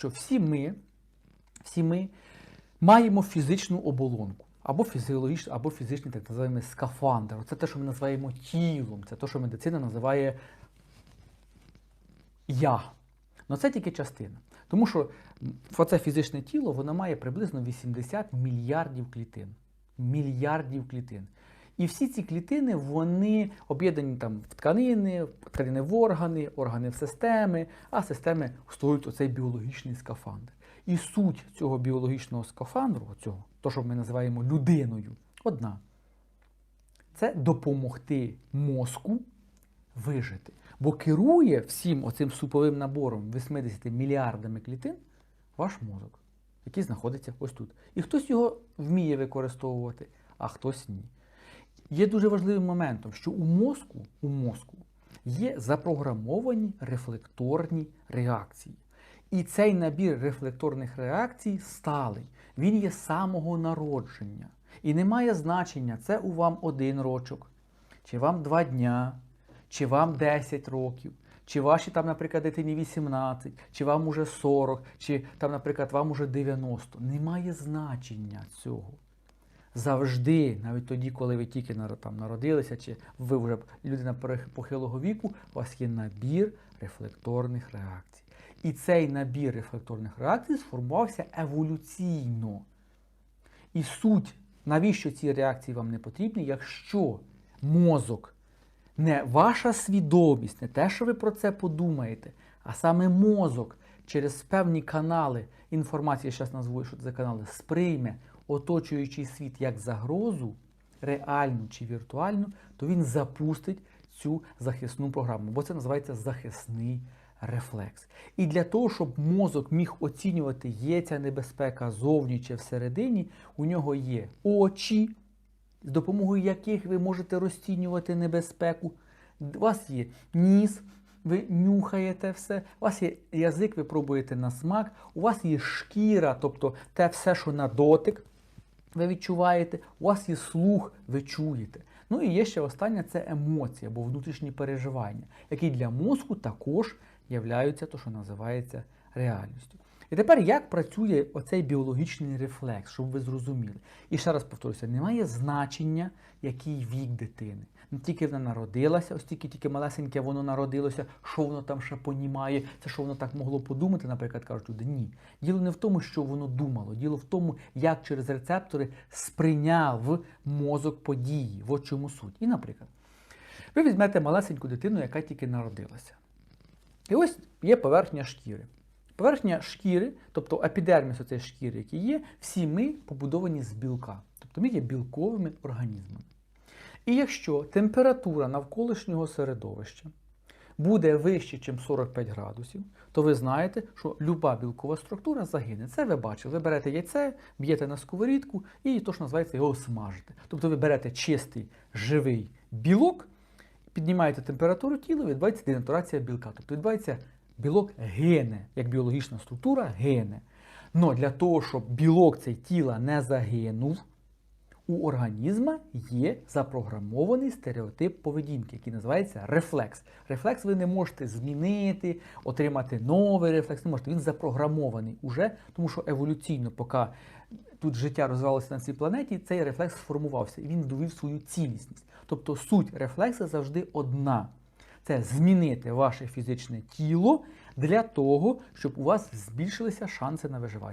що всі ми, всі ми маємо фізичну оболонку. Або фізіологічний, або фізичний так називаємо скафандр. Це те, що ми називаємо тілом, це те, що медицина називає я. Ну це тільки частина. Тому що оце фізичне тіло воно має приблизно 80 мільярдів клітин. Мільярдів клітин. І всі ці клітини вони об'єднані там в тканини, тканини в органи, органи в системи, а системи створюють оцей біологічний скафандр. І суть цього біологічного скафандру, цього, то, що ми називаємо людиною, одна. Це допомогти мозку вижити. Бо керує всім оцим суповим набором 80 мільярдами клітин ваш мозок, який знаходиться ось тут. І хтось його вміє використовувати, а хтось ні. Є дуже важливим моментом, що у мозку, у мозку є запрограмовані рефлекторні реакції. І цей набір рефлекторних реакцій сталий. Він є самого народження. І не має значення, це у вам один рочок, чи вам два дня, чи вам 10 років, чи ваші там, наприклад, дитині 18, чи вам уже 40, чи там, наприклад, вам уже 90. Немає значення цього. Завжди, навіть тоді, коли ви тільки там, народилися, чи ви вже людина похилого віку, у вас є набір рефлекторних реакцій. І цей набір рефлекторних реакцій сформувався еволюційно. І суть, навіщо ці реакції вам не потрібні, якщо мозок, не ваша свідомість, не те, що ви про це подумаєте, а саме мозок через певні канали інформації, я зараз назву, що це канали, сприйме оточуючий світ як загрозу, реальну чи віртуальну, то він запустить цю захисну програму, бо це називається захисний рефлекс. І для того, щоб мозок міг оцінювати, є ця небезпека зовні чи всередині, у нього є очі, з допомогою яких ви можете розцінювати небезпеку. У вас є ніс, ви нюхаєте все, у вас є язик, ви пробуєте на смак, у вас є шкіра, тобто те все, що на дотик, ви відчуваєте, у вас є слух, ви чуєте. Ну і є ще останнє це емоції або внутрішні переживання, які для мозку також являються то, що називається реальністю. І тепер як працює оцей біологічний рефлекс, щоб ви зрозуміли. І ще раз повторюся, немає значення, який вік дитини. Не тільки вона народилася, ось тільки тільки малесеньке воно народилося, що воно там ще понімає, це що воно так могло подумати, наприклад, кажуть люди. Ні. Діло не в тому, що воно думало, діло в тому, як через рецептори сприйняв мозок події. В чому суть. І, наприклад, ви візьмете малесеньку дитину, яка тільки народилася. І ось є поверхня шкіри. Поверхня шкіри, тобто епідерміс оцеї шкіри, які є, всі ми побудовані з білка. Тобто ми є білковими організмами. І якщо температура навколишнього середовища буде вище, ніж 45 градусів, то ви знаєте, що люба білкова структура загине. Це ви бачили. Ви берете яйце, б'єте на сковорідку і то, що називається, його смажите. Тобто ви берете чистий живий білок, піднімаєте температуру тіла, відбувається денатурація білка. Тобто відбувається білок гине, як біологічна структура гине. Но для того, щоб білок цей тіла не загинув, у організма є запрограмований стереотип поведінки, який називається рефлекс. Рефлекс ви не можете змінити, отримати новий рефлекс. Не можете. Він запрограмований уже, тому що еволюційно, поки тут життя розвивалося на цій планеті, цей рефлекс сформувався і він довів свою цілісність. Тобто суть рефлекса завжди одна. Це змінити ваше фізичне тіло для того, щоб у вас збільшилися шанси на виживання.